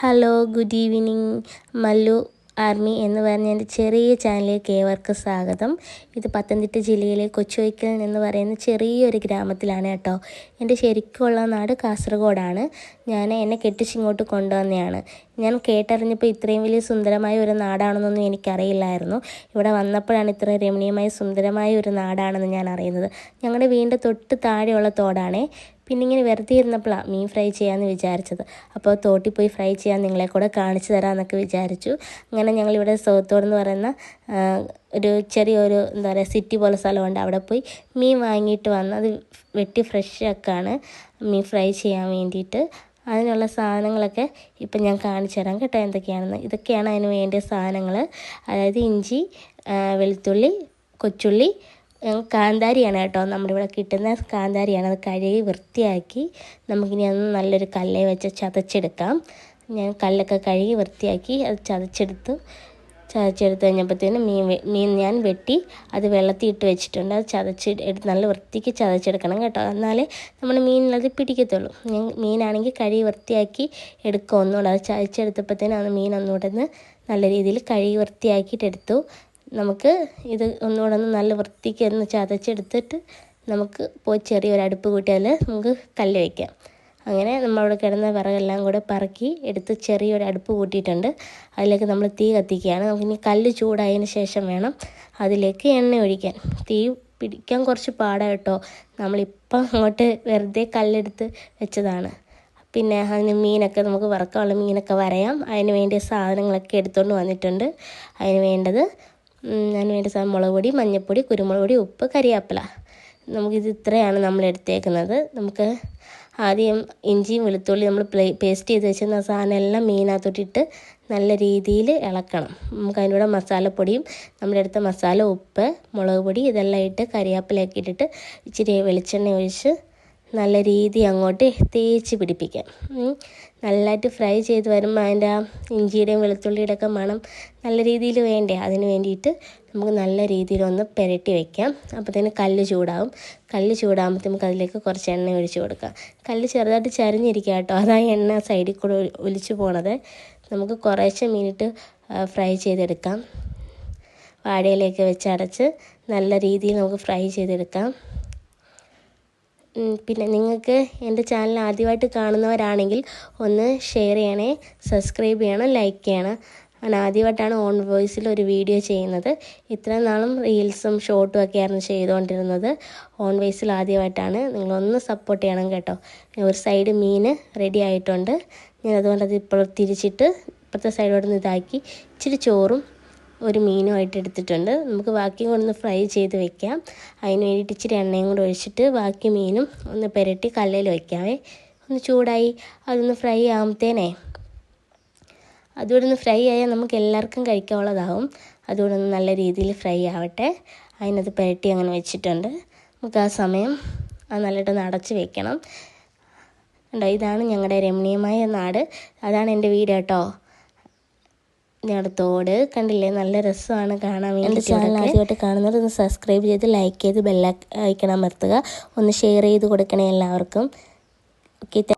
Hello good evening Mallu army എന്ന് പറഞ്ഞ എന്റെ ചെറിയ ചാനലിലേക്ക് ഏവർക്ക് സ്വാഗതം. ഇത് പത്തനംതിട്ട ജില്ലയിലെ കൊച്ചുവയ്ക്കൽ എന്ന് പറയുന്ന ചെറിയൊരു ഗ്രാമത്തിലാണ് കേട്ടോ. എന്റെ ശരിക്കുള്ള നാട് കാസർഗോഡാണ്. ഞാൻ എന്നെ കെട്ടിച്ചിങ്ങോട്ട് കൊണ്ടുവന്നതാണ്. ഞാൻ കേട്ടറിഞ്ഞപ്പോൾ ഇത്രയും വലിയ സുന്ദരമായ ഒരു നാടാണെന്നൊന്നും എനിക്കറിയില്ലായിരുന്നു. ഇവിടെ വന്നപ്പോഴാണ് ഇത്ര രമണീയമായ സുന്ദരമായ ഒരു നാടാണെന്ന് ഞാൻ അറിയുന്നത്. ഞങ്ങളുടെ വീടിന്റെ തൊട്ട് താഴെയുള്ള തോടാണേ. പിന്നെ ഇങ്ങനെ വെറുതെ ഇരുന്നപ്പോഴാണ് മീൻ ഫ്രൈ ചെയ്യാമെന്ന് വിചാരിച്ചത്. അപ്പോൾ തോട്ടിൽ പോയി ഫ്രൈ ചെയ്യാൻ നിങ്ങളെ കൂടെ കാണിച്ചു തരാമെന്നൊക്കെ വിചാരിച്ചു. അങ്ങനെ ഞങ്ങളിവിടെ സോത്തോട് എന്ന് പറയുന്ന ഒരു ചെറിയൊരു എന്താ പറയുക സിറ്റി പോലെ സ്ഥലമുണ്ട്. അവിടെ പോയി മീൻ വാങ്ങിയിട്ട് വന്ന് അത് വെട്ടി ഫ്രഷ് ആക്കാണ് മീൻ ഫ്രൈ ചെയ്യാൻ വേണ്ടിയിട്ട്. അതിനുള്ള സാധനങ്ങളൊക്കെ ഇപ്പം ഞാൻ കാണിച്ചു തരാം കേട്ടോ എന്തൊക്കെയാണെന്ന്. ഇതൊക്കെയാണ് അതിന് വേണ്ട സാധനങ്ങൾ. അതായത് ഇഞ്ചി വെളുത്തുള്ളി കൊച്ചുള്ളി കാന്താരിയാണ് കേട്ടോ. നമ്മുടെ ഇവിടെ കിട്ടുന്ന കാന്താരിയാണ്. അത് കഴുകി വൃത്തിയാക്കി നമുക്കിനി അത് നല്ലൊരു കല്ലേ വെച്ച് ചതച്ചെടുക്കാം. ഞാൻ കല്ലൊക്കെ കഴുകി വൃത്തിയാക്കി അത് ചതച്ചെടുത്തു. ചതച്ചെടുത്ത് കഴിഞ്ഞപ്പോഴത്തേനും മീൻ മീൻ ഞാൻ വെട്ടി അത് വെള്ളത്തിൽ ഇട്ട് വെച്ചിട്ടുണ്ട്. അത് ചതച്ച് എടുത്ത് നല്ല വൃത്തിക്ക് ചതച്ചെടുക്കണം കേട്ടോ. എന്നാലേ നമ്മൾ മീനിലത് പിടിക്കത്തുള്ളൂ. ഞാൻ മീനാണെങ്കിൽ കഴുകി വൃത്തിയാക്കി എടുക്കുക ഒന്നുകൂടെ. അത് ചതച്ചെടുത്തപ്പോഴത്തേനും അത് മീൻ ഒന്നുകൂടെ ഒന്ന് നല്ല രീതിയിൽ കഴുകി വൃത്തിയാക്കിയിട്ട് എടുത്തു. നമുക്ക് ഇത് ഒന്നുകൂടെ ഒന്ന് നല്ല വൃത്തിക്ക് ഒന്ന് ചതച്ചെടുത്തിട്ട് നമുക്ക് പോയി ചെറിയൊരു അടുപ്പ് കൂട്ടിയാൽ നമുക്ക് കല്ല് വയ്ക്കാം. അങ്ങനെ നമ്മളവിടെ കിടന്ന വിറകെല്ലാം കൂടെ പറക്കി എടുത്ത് ചെറിയൊരു അടുപ്പ് കൂട്ടിയിട്ടുണ്ട്. അതിലേക്ക് നമ്മൾ തീ കത്തിക്കുകയാണ്. നമുക്കിനി കല്ല് ചൂടായതിന് ശേഷം വേണം അതിലേക്ക് എണ്ണ ഒഴിക്കാൻ. തീ പിടിക്കാൻ കുറച്ച് പാടാണ് കേട്ടോ. നമ്മളിപ്പം അങ്ങോട്ട് വെറുതെ കല്ലെടുത്ത് വെച്ചതാണ്. പിന്നെ അതിന് മീനൊക്കെ നമുക്ക് വറക്കാനുള്ള മീനൊക്കെ വരയാം. അതിന് വേണ്ടിയ സാധനങ്ങളൊക്കെ എടുത്തുകൊണ്ട് വന്നിട്ടുണ്ട്. അതിന് വേണ്ടത് അതിന് വേണ്ട സാധനം മുളക് പൊടി മഞ്ഞൾപ്പൊടി കുരുമുളക് പൊടി ഉപ്പ് കരിയാപ്പില. നമുക്കിത് ഇത്രയാണ് നമ്മൾ എടുത്തേക്കുന്നത്. നമുക്ക് ആദ്യം ഇഞ്ചിയും വെളുത്തുള്ളി നമ്മൾ പേസ്റ്റ് ചെയ്ത് വെച്ചിരുന്ന സാധനം എല്ലാം മീനകത്തോട്ടിട്ട് നല്ല രീതിയിൽ ഇളക്കണം. നമുക്ക് അതിന്റെ കൂടെ മസാലപ്പൊടിയും നമ്മുടെ അടുത്ത മസാല ഉപ്പ് മുളക് പൊടി ഇതെല്ലാം ഇട്ട് കറിവേപ്പിലയൊക്കെ ഇട്ടിട്ട് ഇച്ചിരി വെളിച്ചെണ്ണ ഒഴിച്ച് നല്ല രീതി അങ്ങോട്ട് തേച്ച് പിടിപ്പിക്കാം. നല്ലതായിട്ട് ഫ്രൈ ചെയ്ത് വരുമ്പോൾ അതിന്റെ ആ ഇഞ്ചിയുടെയും വെളുത്തുള്ളിയുടെ ഒക്കെ മണം നല്ല രീതിയിൽ വേണ്ടേ? അതിന് വേണ്ടിയിട്ട് നമുക്ക് നല്ല രീതിയിലൊന്ന് പുരട്ടി അപ്പോൾ തന്നെ കല്ല് ചൂടാവും. കല്ല് ചൂടാകുമ്പോൾ നമുക്ക് അതിലേക്ക് കുറച്ച് എണ്ണ ഒഴിച്ച് കൊടുക്കാം. കല്ല് ചെറുതായിട്ട് ചരിഞ്ഞിരിക്കുക കേട്ടോ. അതാ എണ്ണ സൈഡിൽ കൂടെ ഒലി- ഒലിച്ചു പോണത്. നമുക്ക് കുറേശ്ശെ മിനിറ്റ് ഫ്രൈ ചെയ്തെടുക്കാം. വാഴയിലേക്ക് വെച്ച് അടച്ച് നല്ല രീതിയിൽ നമുക്ക് ഫ്രൈ ചെയ്തെടുക്കാം. പിന്നെ നിങ്ങൾക്ക് എന്റെ ചാനൽ ആദ്യമായിട്ട് കാണുന്നവരാണെങ്കിൽ ഒന്ന് ഷെയർ ചെയ്യണേ സബ്സ്ക്രൈബ് ചെയ്യണം ലൈക്ക് ചെയ്യണം. ഞാൻ ആദ്യമായിട്ടാണ് ഓൺ വോയിസിൽ ഒരു വീഡിയോ ചെയ്യുന്നത്. ഇത്ര നാളും റീൽസും ഷോർട്ടും ഒക്കെ ആയിരുന്നു ചെയ്തുകൊണ്ടിരുന്നത്. ഓൺ വോയിസിൽ ആദ്യമായിട്ടാണ്. നിങ്ങളൊന്ന് സപ്പോർട്ട് ചെയ്യണം കേട്ടോ. ഒരു സൈഡ് മീൻ റെഡി ആയിട്ടുണ്ട്. ഞാൻ അതുകൊണ്ട് അത് ഇപ്പോൾ തിരിച്ചിട്ട് ഇപ്പോഴത്തെ സൈഡോട് ഇതാക്കി. ഇച്ചിരി ചോറും ഒരു മീനുമായിട്ട് എടുത്തിട്ടുണ്ട്. നമുക്ക് ബാക്കി ഒന്ന് ഫ്രൈ ചെയ്ത് വെക്കാം. അതിന് വേണ്ടിയിട്ട് ഇച്ചിരി എണ്ണയും കൂടെ ഒഴിച്ചിട്ട് ബാക്കി മീനും ഒന്ന് പുരട്ടി കല്ലിൽ വയ്ക്കാവേ ഒന്ന് ചൂടായി. അതൊന്ന് ഫ്രൈ ആകുമ്പത്തേനേ അതുകൂടെ ഒന്ന് ഫ്രൈ ആയാൽ നമുക്ക് എല്ലാവർക്കും കഴിക്കാനുള്ളതാവും അതുകൂടെ ഒന്ന് നല്ല രീതിയിൽ ഫ്രൈ ആവട്ടെ. അതിനകത്ത് പുരട്ടി അങ്ങനെ വെച്ചിട്ടുണ്ട്. നമുക്ക് ആ സമയം അത് നല്ലതായിട്ടൊന്ന് അടച്ച് വെക്കണം. കണ്ടോ? ഇതാണ് ഞങ്ങളുടെ രമണീയമായ നാട്. അതാണ് എന്റെ വീട് കേട്ടോ. ഞങ്ങളുടെ കണ്ടില്ലേ? നല്ല രസമാണ് കാണാൻ വേണ്ടി എന്റെ ചാനൽ ആദ്യമായിട്ട് കാണുന്നത് ഒന്ന് സബ്സ്ക്രൈബ് ചെയ്ത് ലൈക്ക് ചെയ്ത് ബെല്ലൈക്കൺ അമർത്തുക ഒന്ന് ഷെയർ ചെയ്ത് കൊടുക്കണേ എല്ലാവർക്കും. ഓക്കെ